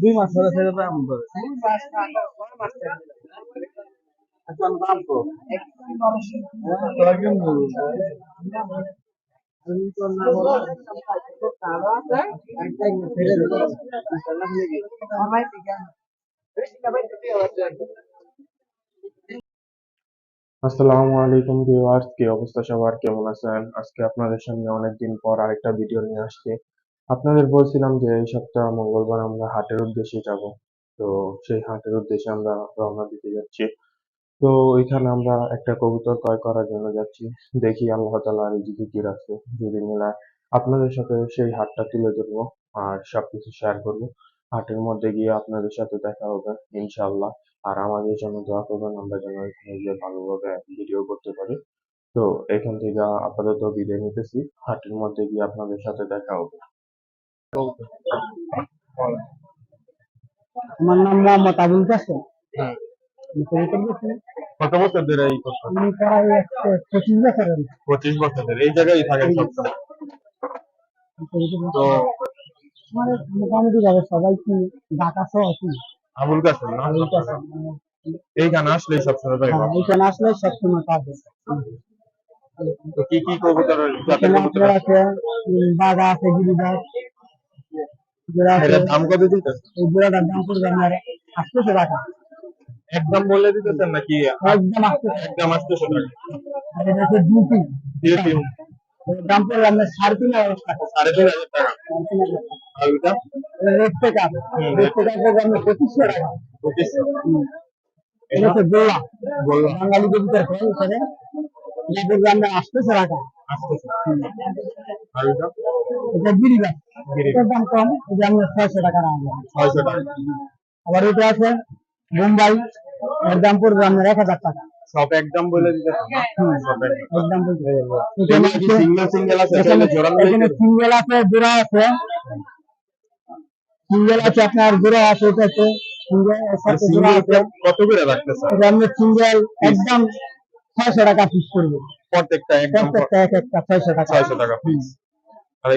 দুই মাস ধরে ছেড়ে দেয় এমন করে এখন দাম তো আসসালামু আলাইকুম ভিউয়ার্স, কি অবস্থা সবার? কেমন আছেন? আজকে আপনাদের সামনে অনেকদিন পর আরেকটা ভিডিও নিয়ে আসছি। আপনাদের বলছিলাম যে এই সপ্তাহ মঙ্গলবার আমরা হাটের উদ্দেশ্যে যাব। তো সেই হাটের উদ্দেশ্যে আমরা রওনা দিতে যাচ্ছি। তো ওইখানে আমরা একটা কবুতর ক্রয় করার জন্য যাচ্ছি। দেখি আল্লাহ আর যদি কি রাখে যদি মেলায় আপনাদের সাথে সেই হাটটা তুলে ধরবো আর সবকিছু শেয়ার করব। হাটের মধ্যে গিয়ে আপনাদের সাথে দেখা হবে ইনশাআল্লাহ। আর আমাদের জন্য দোয়া করবেন আমরা যেন এখানে গিয়ে ভালোভাবে ভিডিও করতে পারি। তো এখান থেকে আপাতত বিদায় নিতেছি। হাটের মধ্যে গিয়ে আপনাদের সাথে দেখা হবে। আমার নাম মোহাম্মদ আবুল কাসেম কত বছর ধরে এই পঁচিশ বছরের পঁচিশ বছর ধরে এই জায়গায় থাকেন সবসময়। তো মোটামুটি ভাবে সবাই কি ঢাকা সহ কি আবুল কাসেম আবুল কাসেম মানে, এইখানে আসলে সবসময় পাইবা হ্যাঁ, এখানে আসলে সবসময় পাবে তো কি কি কবুতর আছে? বাঘা আছে? এটার দাম কত দিতেছেন এই জোড়াটার দাম পড়বে আপনার একদম বলে দিতেছেন নাকি? একদম আটশোশো একদম দুটি দিয়ে দাম পড়বে আপনার সাড়ে তিন হাজার টাকা। সাড়ে তিন হাজার টাকা। আর ওইটা? টেকআপ পড়বে আপনার পঁচিশশো টাকা। পঁচিশশো এটা? হচ্ছে গোলা কবিতার ফল এখানে এটা পড়বে আপনার আটশোশো টাকা আটশোশো আর ওইটা? এটা। এটার দাম কম। এটা আপনার ছয়শো টাকা রাখা ছয়শো টাকা। আবার এটা আছে মুম্বাই এর দাম পড়বে আপনার এক হাজার টাকা। সব একদম বলে না? হুম। সব একদম। এখানে সিঙ্গেল সিঙ্গেল আছে? এখানে জোড়া সিঙ্গেল আছে জোড়া আছে। সিঙ্গেল আছে আপনার জোড়া আছে এটা আছে। কত করে রাখতেছেন আপনার সিঙ্গেল একদম ছয়শো টাকা পিস করবে। প্রত্যেকটা এক একটা ছয়শো টাকা। ছয়শো টাকা পিস আর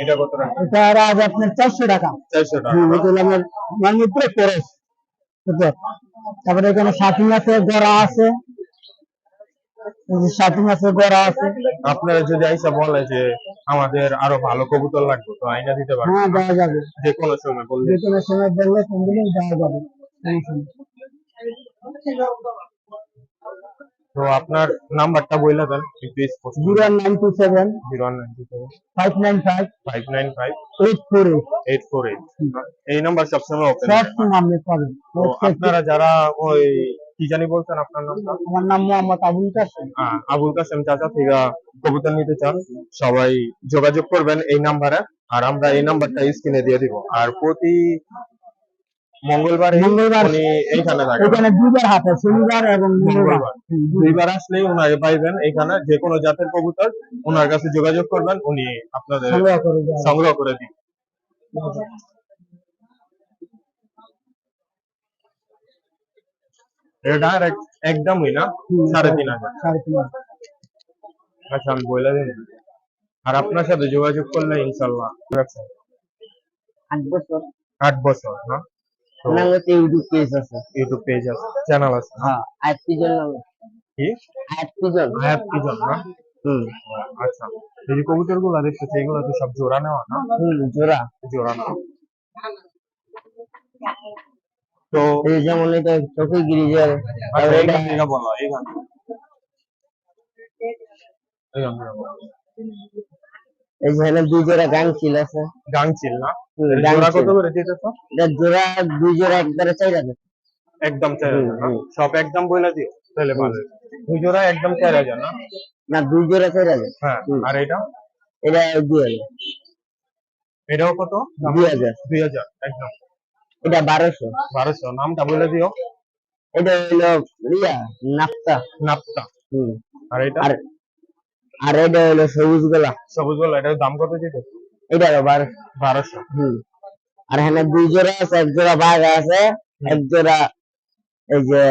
এটা কত টাকা এটা আর আজ আপনার চারশো টাকা। চারশো টাকা। হ্যাঁ আমার মানে পুরো খরচ? তারপরে এখানে শাটিং আছে গড়া আছে। শাটিং আছে গড়া আছে। আপনারা যদি আইসা বলে যে আমাদের আরও ভালো কবুতর লাগবে তো আইনা দিতে পারবেন। হ্যাঁ দেওয়া যাবে। যে কোনো সময় বললে। যে কোনো সময় বললে দিলে দেওয়া যাবে। তো আপনার নাম্বারটা বইলা দেন একটু স্পষ্ট zero nine two seven. Zero one nine two five nine five. Five nine five. Eight four eight. Eight four eight এই নাম্বার সবসময় ওপেন সব সময় আপনি পাবেন। আপনারা যারা ওই কি জানি বলছেন আপনার নামটা? আমার নাম মোহাম্মদ আবুল কাসেম আবুল কাসেম চাচা থেকে কবুতর নিতে চান সবাই যোগাযোগ করবেন এই নাম্বারে আর আমরা এই নাম্বারটা স্ক্রিনে দিয়ে দিব। আর প্রতি মঙ্গলবার মঙ্গলবার উনি এইখানে থাকেন। এখানে হাতে শনিবার এবং মঙ্গলবার। দুইবার ওনাকে পাইবেন এখানে যে কোনো জাতের কবুতর ওনার কাছে যোগাযোগ করবেন উনি আপনাদের সংগ্রহ করে দিন এটা একদমই না সাড়ে তিন হাজার। সাড়ে তিন হাজার। আচ্ছা আমি বলে দিন আর আপনার সাথে যোগাযোগ করলে ইনশাল্লাহ। আট বছর। আট বছর না? তো নাম হচ্ছে ইউটিউব পেজ আছে। ইউটিউব পেজ আছে চ্যানেল আছে। হ্যাঁ আট পিজন নাম। কি? আট পিজন হায়াত পিজন না? হুম। আচ্ছা এই কবুতরগুলো দেখতেছি এগুলো তো সব জোড়া নেওয়া না? হুম জোড়া। জোড়া নেওয়া তো এই যেমন এটা চোখে গিরিজার আচ্ছা এইখান থেকে বলো এইখান এইখান। এখানে দুই জোড়া গাংচিল আছে গাংচিল না? জোড়া কত করে দিতেছ এটা জোড়া দুই জোড়া একবারে চাই যাবে একদম হাজার সব একদম বইলা দিও তাহলে ভালো দুই জোড়া একদম চার হাজার না? না দুই জোড়া চাই যাবে হ্যাঁ আর এটা? এটা দুই হাজার। এটাও কত? দুই হাজার। দুই হাজার একদম। এটা বারোশো। বারোশো নামটা বলে দিও। এটা হলো ইয়া নাপ্তা নাপটা হুম। আর এটা? আর আর এটা হলো সবুজ গোলা। সবুজ বল এটার দাম কত দিতে এটা হলো বারোশো। হুম। আর এখানে দুই জোড়া আছে এক জোড়া বাঘ আছে এক জোড়া এই যে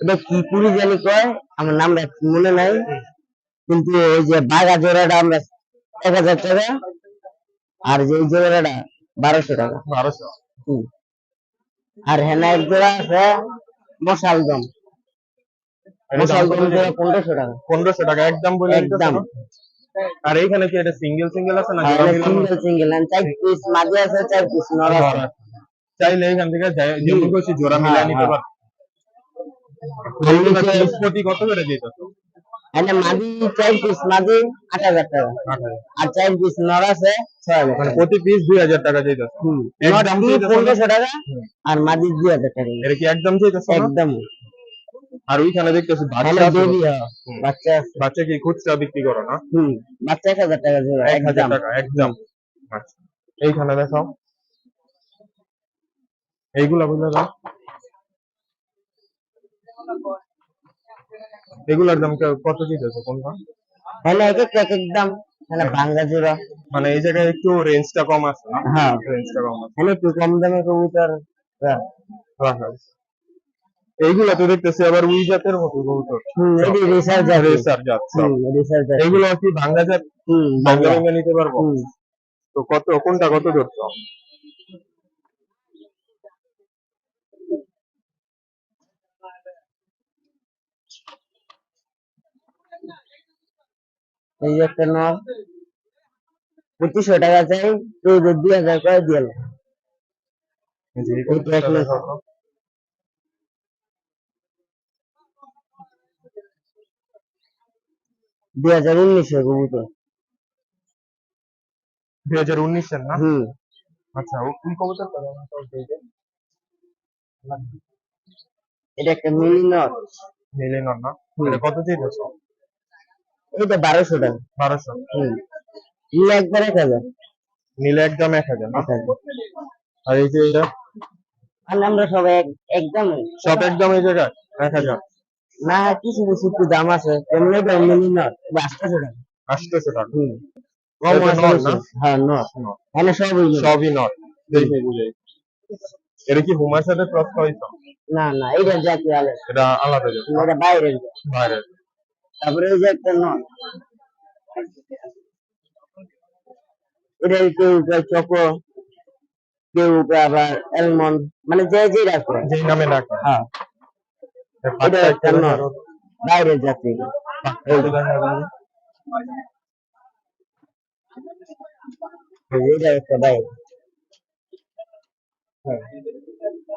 এটা কি পুরি জানি কয়? আমার নামটা মনে নাই। কিন্তু এই যে বাঘা জোড়াটা আমরা এক হাজার টাকা আর যে জোড়াটা বারোশো টাকা। বারোশো। হুম। আর হেনা এক জোড়া আছে মশাল দম পনেরোশো টাকা। পনেরোশো টাকা একদম বলে একদম। আর এইখানে কি এটা সিঙ্গেল সিঙ্গেল আছে না সিঙ্গেল সিঙ্গেল চার পিস মাঝে আছে চার পিস নর আছে চাইলে এখান থেকে যেমন খুশি জোড়া হ্যাঁ, মিলাই নিতে হ্যাঁ। কত করে মাদি চার পিস মাদি আট হাজার টাকা। আর চার পিস নর আছে ছয় হাজার মানে প্রতি পিস দুই হাজার টাকা না? পনেরোশো টাকা আর মাদি দুই হাজার টাকা এটা কি একদম না? একদম। আর ওইখানে দেখতেছি বাচ্চা। বাচ্চা। বাচ্চা কি খুচরা বিক্রি করো না? হুম বাচ্চা এক হাজার টাকা জোড়া এক হাজার টাকা একদম। আচ্ছা এইখানে দেখো এইগুলা বুঝলে দাও এগুলার দাম কে- কত দিতেছো কোনটা এখানে এক এক একদম এখানে ভাঙ্গা জোড়া। মানে এই জায়গায় একটু রেঞ্জটা কম আছে না? হ্যাঁ। রেঞ্জটা কম আছে। এখানে একটু কম দামে কবুতর। হ্যাঁ। হ্যাঁ, হ্যাঁ। এইগুলা তো দেখতেছি আবার উই জাতের মতো কবুতর রেসার জাত রিসার্চ আছে এইগুলো কি ভাঙ্গা জাত? হুম ভাঙ্গা। ভাঙ্গা নিতে পারব? তো কত কোনটা কত ধরছো এই একটা নর। পঁচিশশো টাকা চাই দুই হাজার করে দিয়ে দেবো। এই যে এই এই তো এক কবুতরটা লাখ। দেখাও। দুই হাজার উনিশশো কবুতর দুই হাজার উনিশের না? হুম। আচ্ছা ও কোন কবুতরটা দাম কত? এটা একটা নর মিলিয়ন না? এটা কত দিয়েছ? এটা বারোশো টাকা। বারোশো? হুম। নিলে একবার এক হাজার। নিলে একদম এক হাজার। আর এই যে এটা? আর আমরা সবাই এক- একদম সব একদম এই জায়গায়? এক হাজার। না কিছু কিছু একটু দাম আছে? এমনি মিনি নর আটশোশো টাকা আটশোশো না? না হ্যাঁ নর। এখানে সবই সবই নট দেখে বুঝাই এটা কি হুমার সাথে ক্রস না না এটা জাতীয় আলাদা এটা আলাদা জাত এটা বাইরের জাত। বাইরে তারপরে এই যে একটা নর এটা কেউ চকো কেউ আবার অ্যালমন্ড মানে যে যে রাখে। যে নামে ডাকে হ্যাঁ। এটা পাটটা একটা একটু নর দেখাও। বাইরের জাতি পাটটা একটু দেখাও দাও। এটা একটা বাইরে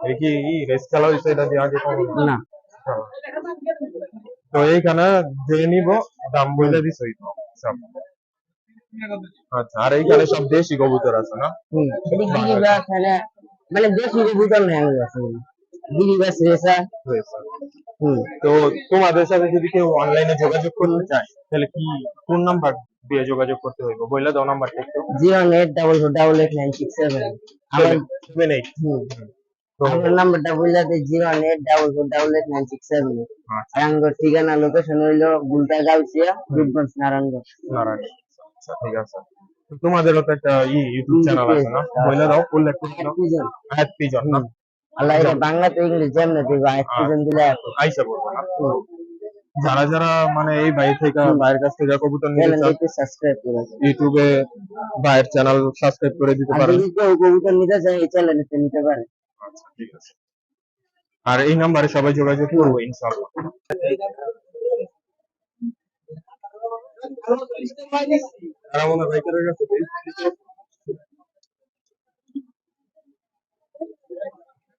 এই কি রেস খেলা হয়েছে এটা দিয়ে আগে কম না তো এইখানে যে নিব দাম বলে দিছই তো সব আচ্ছা আর এইখানে সব দেশি কবুতর আছে না হুম এটা গিরিবাস এখানে মানে দেশি কবুতর নেই তো তোমাদের সাথে যদি কেউ অনলাইনে যোগাযোগ করতে চায় তাহলে কি কোন নাম্বার দিয়ে যোগাযোগ করতে হইব? বললে দাও নাম্বারটা একটু। Zero eight double four double eight nine six seven seven eight আমার নাম্বারটা বললে zero eight double double eight nine six seven আর আমার ঠিকানা লোকেশন হইল গুলটা গাউসিয়া রূপগঞ্জ নারায়ণগঞ্জ। নারায়ণ ঠিক আছে। তোমাদেরও তো একটা ইউটিউব চ্যানেল আছে না? দাও না? আল্লাহ এটা বাংলাতে ইংলিশ যেমন দিব দুজন দিলে আইসা বলব না। যারা যারা মানে এই ভাই থেকে ভাইয়ের কাছ থেকে কবুতর নিতে চ্যানেল চান সাবস্ক্রাইব করে ইউটিউবে ভাইয়ের চ্যানেল সাবস্ক্রাইব করে দিতে পারেন। যদি কেউ কবুতর নিতে চায় এই চ্যানেলতে নিতে পারে। আচ্ছা ঠিক আছে। আর এই নাম্বারে সবাই যোগাযোগ করব ইনশাআল্লাহ। আর আমাদের ভাইকারের কাছে মার্কেট তো তেল বাসা বুঝাবে তো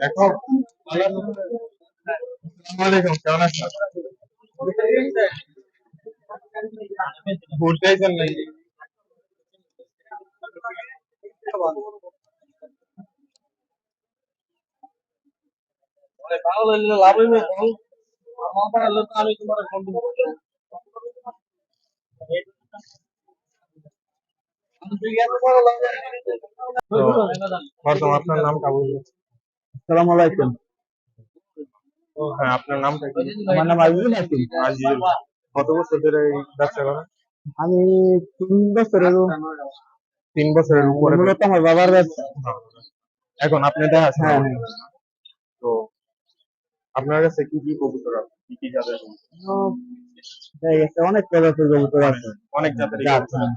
এখন। কেমন আছেন ঘুরতে আইছেন নাকি ভালো লাগলে লাভ হইবে আমার পারলে তো আমি তোমার হ্যাঁ আপনার নামটা কি আমার নাম আজিজুল হাকিম। আজিজুল কত বছর ধরে এই ব্যবসা করেন? আমি তিন বছরের তিন বছরের উপরে। মূলত আমার বাবার ব্যবসা। এখন আপনি দেখাচ্ছেন হ্যাঁ। তো আপনার কাছে কি কি কবুতর আছে? কি কি জাতের কবুতর? অনেক প্রজাতির কবুতর আছে। অনেক জাতের জাত, হ্যাঁ।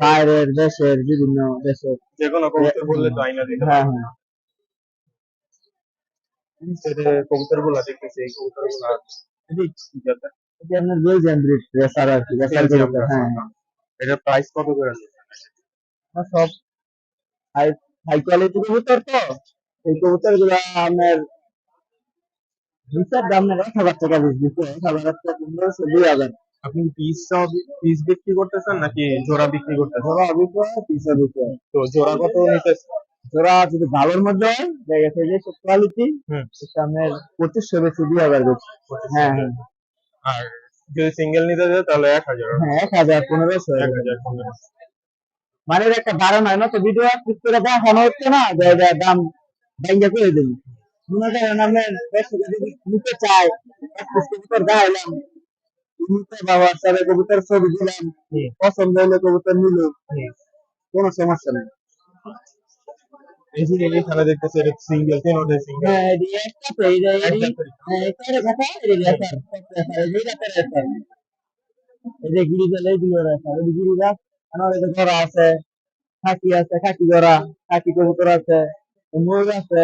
বাইরের দেশের বিভিন্ন দেশের যে কোনো কবুতর বললে তো আইনা দিতে হ্যাঁ হ্যাঁ। কবুতরগুলা দেখতেছি এই কবুতরগুলা কি জাতের এটা আপনার বেলজিয়ান ব্রিড রেসার আর কি রেসার কবুতর হ্যাঁ। racer, প্রাইস কত করে? আছে? হ্যাঁ, সব হাই হাই কোয়ালিটি কবুতর তো। এই কবুতরগুলো আপনার হিসাব দাম নেই এক হাজার টাকা পিস দিচ্ছে এক হাজার টাকা পনেরোশো দুই হাজার। আপনি পিস পিস বিক্রি করতেছেন নাকি জোড়া বিক্রি করতেছেন? ধরো অভিপ্রায় পিস তো জোড়া কত নিতেছেন? ধরা যদি ভালোর মধ্যে হয় দেখা যে সব কোয়ালিটি পঁচিশশো বেশি হাজার হ্যাঁ হ্যাঁ। আর যদি সিঙ্গেল নিতে যায় তাহলে এক হাজার। হ্যাঁ এক হাজার পনেরোশো। এক হাজার পনেরোশো। মানে একটা ধারণা হয় না তো ভিডিও ক্লিক করে দেখানো হচ্ছে না দাম ভেঙে করে দেবো মনে করেন আমরা দর্শক যদি নিতে চাই কবুতর দেখাইলাম নিতে বা হোয়াটসঅ্যাপে কবুতর ছবি দিলাম পছন্দ হলে কবুতর নিল কোনো সমস্যা নেই। এই যে এখানে দেখতেছি এটা সিঙ্গেল তিন ওটা সিঙ্গেল হ্যাঁ একটা হ্যাঁ এটা এই যে এই আমার ঘোড়া আছে খাকি আছে খাকি ঘোড়া খাকি কবুতর আছে আছে।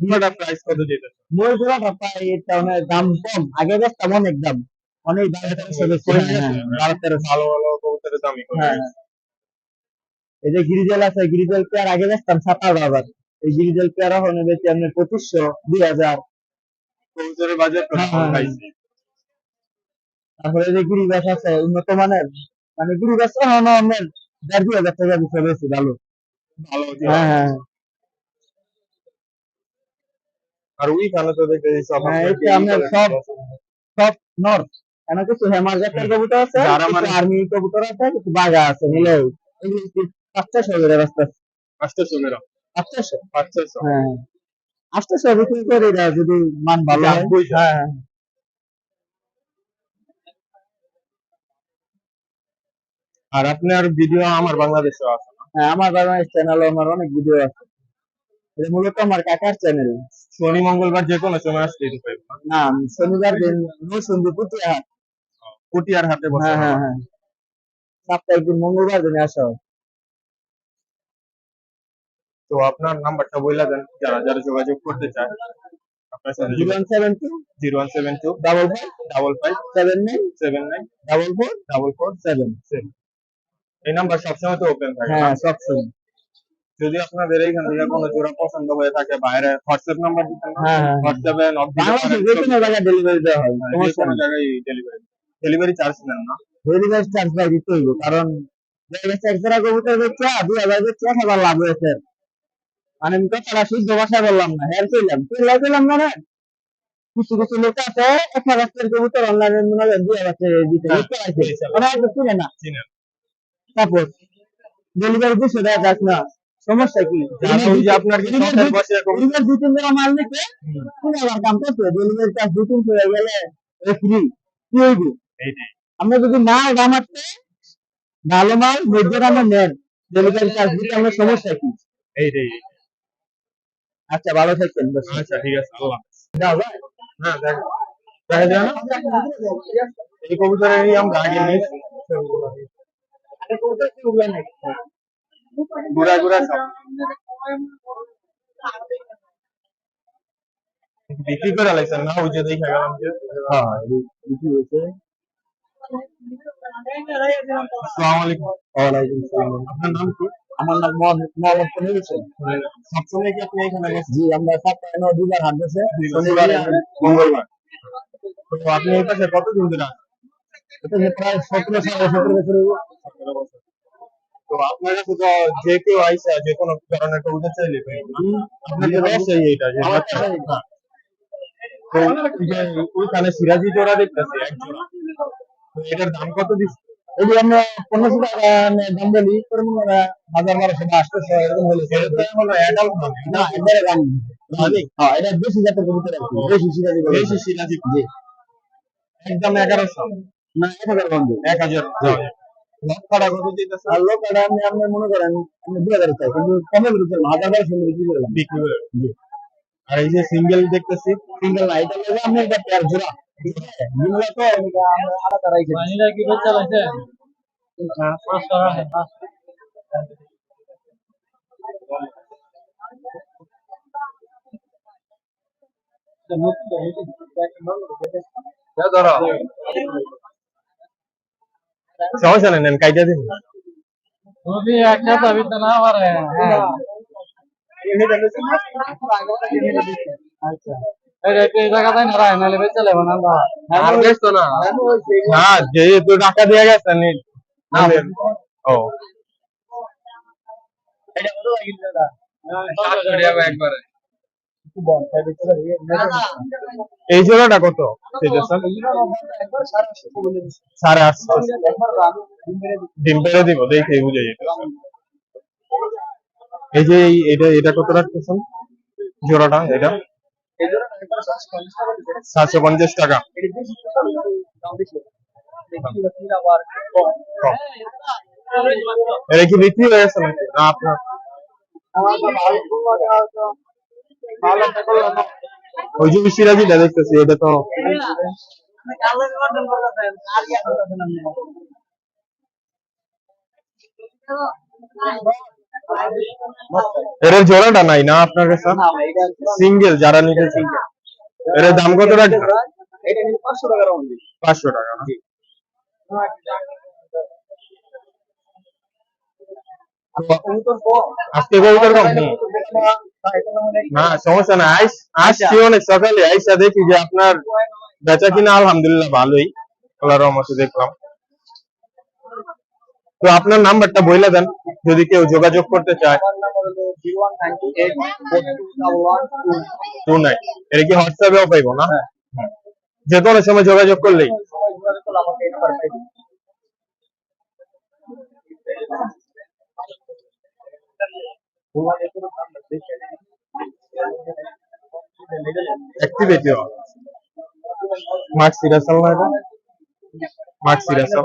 পুরোটা প্রাইস কত যেতে ময়ূর ঘোড়াটা প্রায় এটা অনেক দাম কম আগে দেখতাম অনেক দাম। অনেক দাম। হ্যাঁ, বারো তেরোশো ভালো ভালো কবুতরের দামই হ্যাঁ হ্যাঁ। এই যে গিরিজাল আছে গিরিজাল পেয়ার আগে দেখতাম সাতাশ হাজার। এই গিরিজাল পেয়ার এখন বেশি আপনার পঁচিশশো দুই হাজার। তো হ্যাঁ, হ্যাঁ। তারপরে যে গিরিবাস আছে উন্নত মানের। মানে গিরিবাস এখনও আপনার দেড় দুই হাজার টাকা বিষয় বেশি ভালো। হ্যাঁ হ্যাঁ। আর ওইখানে তো দেখতেছি সব হ্যাঁ, সব- সব নর্থ এখানে কিছু হেমার জাতের কবুতর আছে কিছু মানে- আর্মি কবুতর আছে কিছু বাঘা আছে মিলে করে রাস্তা হ্যাঁ। বিক্রি করে যদি মান ভালো হয়। আর আপনার ভিডিও আমার বাংলাদেশে আছে হ্যাঁ আমার বাংলাদেশ চ্যানেল আমার অনেক ভিডিও আছে। এটা মূলত আমার কাকার চ্যানেল শনি মঙ্গলবার যে কোনো সময় পারব না শনিবার দিন পুটিয়া পুটিয়ার হাতে বসে হ্যাঁ হ্যাঁ হ্যাঁ। সাপ্তাহিক দিন মঙ্গলবার দিনে আসা হয়। তো আপনার নাম্বারটা বইলা দেন যারা যারা যোগাযোগ করতে চায় আপনার সাথে zero one seven two? Zero one seven two double five double five seven nine? Seven nine double four? Double four seven. Seven. এই নাম্বার সবসময় তো ওপেন থাকে। হ্যাঁ সব যদি আপনাদের এইখান থেকে কোনো জোড়া পছন্দ হয়ে থাকে বাইরে হোয়াটসঅ্যাপ নাম্বার দিতেন হ্যাঁ হ্যাঁ। হোয়াটসঅ্যাপে নক দিতে বাংলাদেশের যে পারেন কোনো জায়গায় ডেলিভারি দেওয়া হয় যে কোনো জায়গায় ডেলিভারি ডেলিভারি চার্জ নেন না। ডেলিভারি চার্জ ভাই দিতে কারণ কবুতর বেচছে দুই হাজার লাভ হয়েছে। মানে আমি কথাটা শুদ্ধ ভাষায় বললাম না হ্যাঁ কইলাম কইলাম কইলাম না না কিছু কিছু লোক আছে এক হাজার কবুতর অনলাইনে মনে হয় দুই হাজার দিতে হ্যাঁ, ওরা হয়তো চিনে না। তারপর ডেলিভারি দুশো টাকা যাক না সমস্যা কি? আপনার কি শখের বসে এরকম? ডেলিভারি দু তিন মাল নিতে তিন হাজার দাম কত ডেলিভারি চার্জ দু তিনশো হয়ে গেলে ফ্রি কি হইবে? আমরা যদি মাল দাম আসতে ভালো মাল মধ্য দামে নেন ডেলিভারি চার্জ দিতে আমরা সমস্যা কি? এইটাই। আচ্ছা ভালো থাকবেন বস আচ্ছা ঠিক আছে আল্লাহ হাফেজ। দাও ভাই হ্যাঁ দেখ দেখা যায় না এই কবুতরেরই আমরা আগে নিয়েছি আরে কোথায় কি উঠবে নাকি ঘুরা ঘুরা সব। বিক্রি করে লাইছেন না ওই যে দেখা গেলাম যে হ্যাঁ কি হয়েছে। আসসালামু আলাইকুম। ওয়ালাইকুম আসসালাম। আপনার নাম কি? আমার নাম মোহাম্মদ মোহাম্মদ হোসেন সবসময় কি আপনি এখানে জি আমরা সপ্তাহে নয় দুবার হাট বসে শনিবার মঙ্গলবার তো আপনি এই পাশে কতদিন ধরে আছেন? যে প্রায় সতেরো সাড়ে সতেরো বছর হইবো। তো আপনার কাছে তো যে কেউ আইসা যে কোনো ধরনের কবুতর চাইলে। আপনাদের ব্যবসায়ী এটা যে। তো ওই ওইখানে সিরাজি জোড়া দেখতেছি এক জোড়া তো এটার দাম কত দিচ্ছে এই যে আমরা পনেরোশো টাকা নে- দাম বলি পরিমাণ আমরা হাজার বারোশো বা আটশোশো এরকম হলে এটার দাম হলো মানে না একবারে দাম এটা বেশি জাতের কবুতর বেশি সিরাজি বেশি সিরাজি জি। একদম এগারোশো। না এক হাজার বন্ধু এক হাজার লক্ষটা কত দিতেছে? আর লোক এটা আপনি আপনি করেন আপনি দুই হাজার চাই কিন্তু কমে হাজার বারোশো বিক্রি করলাম বিক্রি করে জি। আর এই যে সিঙ্গেল দেখতেছি সিঙ্গেল না এটা লেগে আপনি একটা পেয়ার জোড়া জিনিসটা তো আমরা আলাদা রাখছি পানিটা কি করে চালাইছে পাঁচশো টাকা ধরো। সমস্যা নেই নেন কাইটা দিন। তুমি একটা দাবি তো না পারে। হ্যাঁ। আচ্ছা। এই যেহেতু টাকা দিয়ে গেছেন ও। কত? এই জোড়াটা সাড়ে আটশো ডিম ডিম দিব দেখে বুঝে যেতে এই যে এটা এটা কত রাখতেছেন? জোড়াটা, এটা? সাতশো পঞ্চাশ টাকা। এটা কি বিক্রি হয়ে গেছে নাকি? না, আপনার ওই যে সিরাজিটা দেখতেছি, এটা তো এর জোড়াটা নাই না আপনার কাছে? সিঙ্গেল যারা নিতে সিঙ্গেল এর দাম কত এটা টাকা। না? আজকে কবুতর কম না সমস্যা না আইস আসছি অনেক সকালে। আইসা দেখি যে আপনার বেচা কিনা আলহামদুলিল্লাহ ভালোই। আল্লাহর রহমতে দেখলাম। তো আপনার নাম্বারটা বইলে দেন যদি কেউ যোগাযোগ করতে চায়। Two nine. এটা কি হোয়াটসঅ্যাপেও পাইবো না? যে কোনো সময় যোগাযোগ করলেই। অ্যাক্টিভেট মার্ক সিরাসাল না এটা মার্ক সিরাসাল